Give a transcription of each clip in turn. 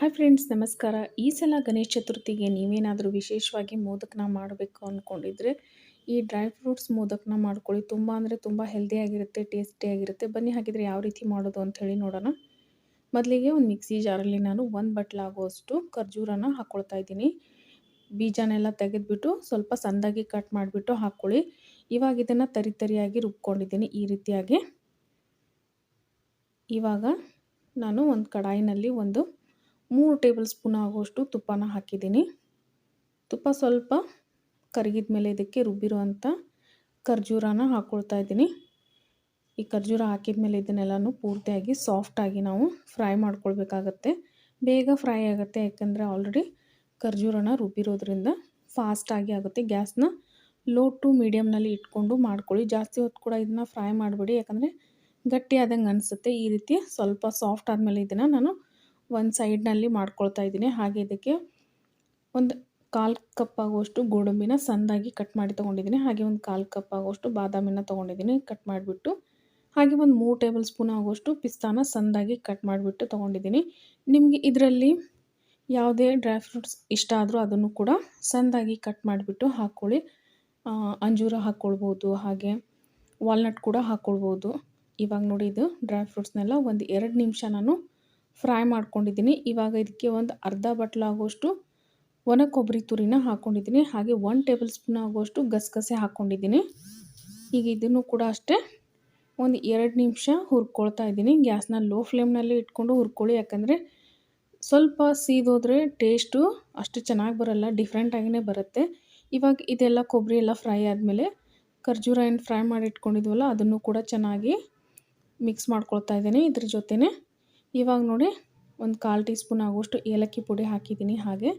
Hi friends ನಮಸ್ಕಾರ. ಈ ಸಲ ಗಣೇಶ ಚತುರ್ಥಿಗೆ ನೀವೇನಾದರೂ ವಿಶೇಷವಾಗಿ ಮೋದಕನ ಮಾಡಬೇಕು ಅಂದ್ಕೊಂಡಿದ್ರೆ ಈ ಡ್ರೈ ಫ್ರೂಟ್ಸ್ ಮೋದಕನ ಮಾಡ್ಕೊಳ್ಳಿ. ತುಂಬ ಅಂದರೆ ತುಂಬ ಹೆಲ್ದಿಯಾಗಿರುತ್ತೆ ಟೇಸ್ಟಿಯಾಗಿರುತ್ತೆ ಬನ್ನಿ ಹಾಗಿದ್ರೆ ಯಾವ ರೀತಿ ಮಾಡೋದು ಅಂತ ಹೇಳಿ ನೋಡೋಣ. ಮೊದಲಿಗೆ ಒಂದು ಮಿಕ್ಸಿ ಜಾರಲ್ಲಿ ನಾನು ಒಂದು ಬಟ್ಲಾಗುವಷ್ಟು ಖರ್ಜೂರನ ಹಾಕ್ಕೊಳ್ತಾ ಇದ್ದೀನಿ. ಬೀಜನೆಲ್ಲ ತೆಗೆದುಬಿಟ್ಟು ಸ್ವಲ್ಪ ಸಣ್ಣದಾಗಿ ಕಟ್ ಮಾಡಿಬಿಟ್ಟು ಹಾಕ್ಕೊಳ್ಳಿ ಇವಾಗ ಇದನ್ನು ತರಿ ತರಿಯಾಗಿ ರುಬ್ಕೊಂಡಿದ್ದೀನಿ ಈ ರೀತಿಯಾಗಿ. ಇವಾಗ ನಾನು ಒಂದು ಕಡಾಯಿನಲ್ಲಿ ಒಂದು ಮೂರು ಟೇಬಲ್ ಸ್ಪೂನ್ ಆಗುವಷ್ಟು ತುಪ್ಪನ ಹಾಕಿದ್ದೀನಿ. ತುಪ್ಪ ಸ್ವಲ್ಪ ಕರಗಿದ ಮೇಲೆ ಇದಕ್ಕೆ ರುಬ್ಬಿರುವಂಥ ಖರ್ಜೂರನ ಹಾಕ್ಕೊಳ್ತಾ ಇದ್ದೀನಿ. ಈ ಖರ್ಜೂರ ಹಾಕಿದ ಮೇಲೆ ಇದನ್ನೆಲ್ಲನೂ ಪೂರ್ತಿಯಾಗಿ ಸಾಫ್ಟಾಗಿ ನಾವು ಫ್ರೈ ಮಾಡ್ಕೊಳ್ಬೇಕಾಗತ್ತೆ. ಬೇಗ ಫ್ರೈ ಆಗುತ್ತೆ, ಯಾಕಂದರೆ ಆಲ್ರೆಡಿ ಖರ್ಜೂರನ ರುಬ್ಬಿರೋದ್ರಿಂದ ಫಾಸ್ಟಾಗಿ ಆಗುತ್ತೆ. ಗ್ಯಾಸ್ನ ಲೋ ಟು ಮೀಡಿಯಮ್ನಲ್ಲಿ ಇಟ್ಕೊಂಡು ಮಾಡ್ಕೊಳ್ಳಿ. ಜಾಸ್ತಿ ಹೊತ್ತು ಕೂಡ ಇದನ್ನು ಫ್ರೈ ಮಾಡಬೇಡಿ, ಯಾಕಂದರೆ ಗಟ್ಟಿ ಆದಂಗೆ ಅನಿಸುತ್ತೆ. ಈ ರೀತಿ ಸ್ವಲ್ಪ ಸಾಫ್ಟ್ ಆದಮೇಲೆ ಇದನ್ನು ನಾನು ಒಂದು ಸೈಡ್ನಲ್ಲಿ ಮಾಡ್ಕೊಳ್ತಾ ಇದ್ದೀನಿ. ಹಾಗೆ ಇದಕ್ಕೆ ಒಂದು ಕಾಲು ಕಪ್ ಆಗುವಷ್ಟು ಗೋಡಂಬಿನ ಸಂದಾಗಿ ಕಟ್ ಮಾಡಿ ತೊಗೊಂಡಿದ್ದೀನಿ. ಹಾಗೆ ಒಂದು ಕಾಲು ಕಪ್ ಆಗುವಷ್ಟು ಬಾದಾಮಿನ ತೊಗೊಂಡಿದ್ದೀನಿ. ಕಟ್ ಮಾಡಿಬಿಟ್ಟು ಹಾಗೆ ಒಂದು ಮೂರು ಟೇಬಲ್ ಸ್ಪೂನ್ ಆಗುವಷ್ಟು ಪಿಸ್ತಾನ ಸಂದಾಗಿ ಕಟ್ ಮಾಡಿಬಿಟ್ಟು ತೊಗೊಂಡಿದ್ದೀನಿ. ನಿಮಗೆ ಇದರಲ್ಲಿ ಯಾವುದೇ ಡ್ರೈ ಫ್ರೂಟ್ಸ್ ಇಷ್ಟ ಆದರೂ ಅದನ್ನು ಕೂಡ ಸಂದಾಗಿ ಕಟ್ ಮಾಡಿಬಿಟ್ಟು ಹಾಕ್ಕೊಳ್ಳಿ. ಅಂಜೂರ ಹಾಕ್ಕೊಳ್ಬೋದು, ಹಾಗೆ ವಾಲ್ನಟ್ ಕೂಡ ಹಾಕ್ಕೊಳ್ಬೋದು. ಇವಾಗ ನೋಡಿ ಇದು ಡ್ರೈ ಫ್ರೂಟ್ಸ್ನೆಲ್ಲ ಒಂದು ಎರಡು ನಿಮಿಷ ನಾನು ಫ್ರೈ ಮಾಡ್ಕೊಂಡಿದ್ದೀನಿ. ಇವಾಗ ಇದಕ್ಕೆ ಒಂದು ಅರ್ಧ ಬಟ್ಲಾಗುವಷ್ಟು ಒಣ ಕೊಬ್ಬರಿ ತುರಿನ ಹಾಕ್ಕೊಂಡಿದ್ದೀನಿ ಹಾಗೆ ಒನ್ ಟೇಬಲ್ ಸ್ಪೂನ್ ಆಗೋಷ್ಟು ಗಸಗಸೆ ಹಾಕ್ಕೊಂಡಿದ್ದೀನಿ ಈಗ ಇದನ್ನು ಕೂಡ ಅಷ್ಟೇ ಒಂದು ಎರಡು ನಿಮಿಷ ಹುರ್ಕೊಳ್ತಾ ಇದ್ದೀನಿ. ಗ್ಯಾಸ್ನ ಲೋ ಫ್ಲೇಮ್ನಲ್ಲಿ ಇಟ್ಕೊಂಡು ಹುರ್ಕೊಳ್ಳಿ. ಯಾಕಂದರೆ ಸ್ವಲ್ಪ ಸೀದೋದ್ರೆ ಟೇಸ್ಟು ಅಷ್ಟು ಚೆನ್ನಾಗಿ ಬರೋಲ್ಲ ಡಿಫ್ರೆಂಟಾಗಿಯೇ ಬರುತ್ತೆ. ಇವಾಗ ಇದೆಲ್ಲ ಕೊಬ್ಬರಿ ಎಲ್ಲ ಫ್ರೈ ಆದಮೇಲೆ ಖರ್ಜೂರ ಏನು ಫ್ರೈ ಮಾಡಿ ಇಟ್ಕೊಂಡಿದ್ವಲ್ಲ ಅದನ್ನು ಕೂಡ ಚೆನ್ನಾಗಿ ಮಿಕ್ಸ್ ಮಾಡ್ಕೊಳ್ತಾ ಇದ್ದೀನಿ. ಇದ್ರ ಜೊತೆನೇ ಇವಾಗ ನೋಡಿ ಒಂದು ಕಾಲು ಟೀ ಸ್ಪೂನ್ ಆಗುವಷ್ಟು ಏಲಕ್ಕಿ ಪುಡಿ ಹಾಕಿದ್ದೀನಿ ಹಾಗೆ.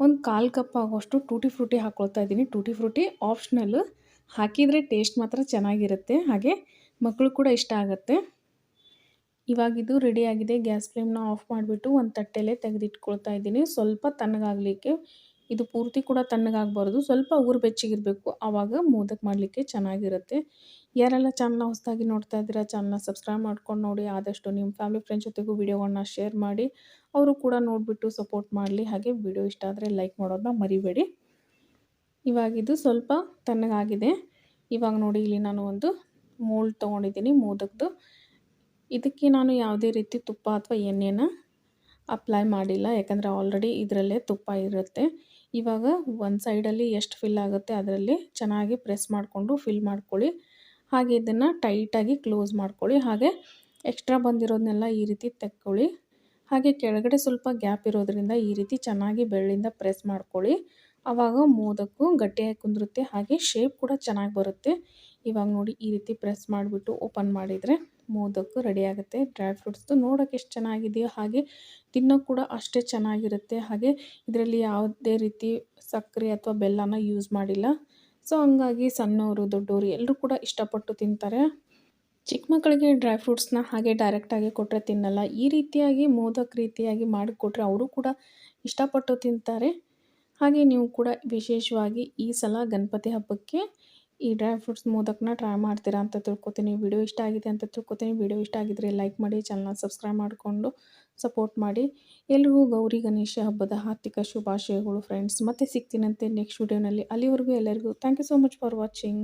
ಒಂದು ಕಾಲು ಕಪ್ ಆಗುವಷ್ಟು ಟೂಟಿ ಫ್ರೂಟಿ ಹಾಕ್ಕೊಳ್ತಾ ಇದ್ದೀನಿ. ಟೂಟಿ ಫ್ರೂಟಿ ಆಪ್ಷನಲ್ಲು ಹಾಕಿದರೆ ಟೇಸ್ಟ್ ಮಾತ್ರ ಚೆನ್ನಾಗಿರುತ್ತೆ. ಹಾಗೆ ಮಕ್ಕಳು ಕೂಡ ಇಷ್ಟ ಆಗುತ್ತೆ. ಇವಾಗಿದು ರೆಡಿಯಾಗಿದೆ ಗ್ಯಾಸ್ ಫ್ಲೇಮ್ನ ಆಫ್ ಮಾಡಿಬಿಟ್ಟು ಒಂದು ತಟ್ಟೆಲೆ ತೆಗೆದಿಟ್ಕೊಳ್ತಾ ಇದ್ದೀನಿ. ಸ್ವಲ್ಪ ತಣ್ಣಗಾಗಲಿಕ್ಕೆ ಇದು ಪೂರ್ತಿ ಕೂಡ ತಣ್ಣಗಾಗಬಾರ್ದು. ಸ್ವಲ್ಪ ಉಗುರು ಬೆಚ್ಚಗಿರಬೇಕು. ಆವಾಗ ಮೋದಕ್ ಮಾಡಲಿಕ್ಕೆ ಚೆನ್ನಾಗಿರುತ್ತೆ. ಯಾರೆಲ್ಲ ಚಾನಲ್ನ ಹೊಸದಾಗಿ ನೋಡ್ತಾ ಇದ್ದೀರಾ ಚಾನಲ್ನ ಸಬ್ಸ್ಕ್ರೈಬ್ ಮಾಡ್ಕೊಂಡು ನೋಡಿ. ಆದಷ್ಟು ನಿಮ್ಮ ಫ್ಯಾಮಿಲಿ ಫ್ರೆಂಡ್ಸ್ ಜೊತೆಗೂ ವೀಡಿಯೋಗಳನ್ನ ಶೇರ್ ಮಾಡಿ. ಅವರು ಕೂಡ ನೋಡಿಬಿಟ್ಟು ಸಪೋರ್ಟ್ ಮಾಡಲಿ. ಹಾಗೆ ವಿಡಿಯೋ ಇಷ್ಟ ಆದರೆ ಲೈಕ್ ಮಾಡೋದನ್ನ ಮರಿಬೇಡಿ. ಇವಾಗಿದು ಸ್ವಲ್ಪ ತಣ್ಣಗಾಗಿದೆ. ಇವಾಗ ನೋಡಿ, ಇಲ್ಲಿ ನಾನು ಒಂದು ಮೋಲ್ಡ್ ತೊಗೊಂಡಿದ್ದೀನಿ ಮೋದಕ್ದು. ಇದಕ್ಕೆ ನಾನು ಯಾವುದೇ ರೀತಿ ತುಪ್ಪ ಅಥವಾ ಎಣ್ಣೆನ ಅಪ್ಲೈ ಮಾಡಿಲ್ಲ. ಯಾಕಂದರೆ ಆಲ್ರೆಡಿ ಇದರಲ್ಲೇ ತುಪ್ಪ ಇರುತ್ತೆ. ಇವಾಗ ಒಂದು ಸೈಡಲ್ಲಿ ಎಷ್ಟು ಫಿಲ್ ಆಗುತ್ತೆ ಅದರಲ್ಲಿ ಚೆನ್ನಾಗಿ ಪ್ರೆಸ್ ಮಾಡಿಕೊಂಡು ಫಿಲ್ ಮಾಡ್ಕೊಳ್ಳಿ. ಹಾಗೆ ಇದನ್ನು ಟೈಟಾಗಿ ಕ್ಲೋಸ್ ಮಾಡ್ಕೊಳ್ಳಿ. ಹಾಗೆ ಎಕ್ಸ್ಟ್ರಾ ಬಂದಿರೋದನ್ನೆಲ್ಲ ಈ ರೀತಿ ತೆಕ್ಕೊಳ್ಳಿ. ಹಾಗೆ ಕೆಳಗಡೆ ಸ್ವಲ್ಪ ಗ್ಯಾಪ್ ಇರೋದ್ರಿಂದ ಈ ರೀತಿ ಚೆನ್ನಾಗಿ ಬೆಳ್ಳಿಂದ ಪ್ರೆಸ್ ಮಾಡ್ಕೊಳ್ಳಿ. ಆವಾಗ ಮೋದಕ್ಕೂ ಗಟ್ಟಿಯಾಗಿ ಕುಂದಿರುತ್ತೆ. ಹಾಗೆ ಶೇಪ್ ಕೂಡ ಚೆನ್ನಾಗಿ ಬರುತ್ತೆ. ಇವಾಗ ನೋಡಿ ಈ ರೀತಿ ಪ್ರೆಸ್ ಮಾಡಿಬಿಟ್ಟು ಓಪನ್ ಮಾಡಿದರೆ ಮೋದಕ್ಕೂ ರೆಡಿ ಆಗುತ್ತೆ. ಡ್ರೈ ಫ್ರೂಟ್ಸ್ದು ನೋಡೋಕೆ ಎಷ್ಟು ಚೆನ್ನಾಗಿದೆಯೋ ಹಾಗೆ ತಿನ್ನೋಕ್ಕೆ ಕೂಡ ಅಷ್ಟೇ ಚೆನ್ನಾಗಿರುತ್ತೆ. ಹಾಗೆ ಇದರಲ್ಲಿ ಯಾವುದೇ ರೀತಿ ಸಕ್ಕರೆ ಅಥವಾ ಬೆಲ್ಲನ ಯೂಸ್ ಮಾಡಿಲ್ಲ. ಸೊ ಹಂಗಾಗಿ ಸಣ್ಣವರು, ದೊಡ್ಡವರು ಎಲ್ಲರೂ ಕೂಡ ಇಷ್ಟಪಟ್ಟು ತಿಂತಾರೆ. ಚಿಕ್ಕ ಮಕ್ಕಳಿಗೆ ಡ್ರೈ ಫ್ರೂಟ್ಸ್ನ ಹಾಗೆ ಡೈರೆಕ್ಟಾಗಿ ಕೊಟ್ಟರೆ ತಿನ್ನಲ್ಲ. ಈ ರೀತಿಯಾಗಿ ಮೋದಕ್ ರೀತಿಯಾಗಿ ಮಾಡಿಕೊಟ್ರೆ ಅವರು ಕೂಡ ಇಷ್ಟಪಟ್ಟು ತಿಂತಾರೆ. ಹಾಗೆ ನೀವು ಕೂಡ ವಿಶೇಷವಾಗಿ ಈ ಸಲ ಗಣಪತಿ ಹಬ್ಬಕ್ಕೆ ಈ ಡ್ರೈ ಫ್ರೂಟ್ಸ್ ಮೋದಕ್ನ ಟ್ರೈ ಮಾಡ್ತೀರಾ ಅಂತ ತಿಳ್ಕೊತೀನಿ. ವಿಡಿಯೋ ಇಷ್ಟ ಆಗಿದೆ ಅಂತ ತಿಳ್ಕೊತೀನಿ. ವಿಡಿಯೋ ಇಷ್ಟ ಆಗಿದ್ರೆ ಲೈಕ್ ಮಾಡಿ, ಚಾನಲ್ನ ಸಬ್ಸ್ಕ್ರೈಬ್ ಮಾಡಿಕೊಂಡು ಸಪೋರ್ಟ್ ಮಾಡಿ. ಎಲ್ರಿಗೂ ಗೌರಿ ಗಣೇಶ ಹಬ್ಬದ ಹಾರ್ದಿಕ ಶುಭಾಶಯಗಳು ಫ್ರೆಂಡ್ಸ್ ಮತ್ತೆ ಸಿಗ್ತೀನಂತೆ ನೆಕ್ಸ್ಟ್ ವಿಡಿಯೋನಲ್ಲಿ ಅಲ್ಲಿವರೆಗೂ ಎಲ್ಲರಿಗೂ thank you so much for watching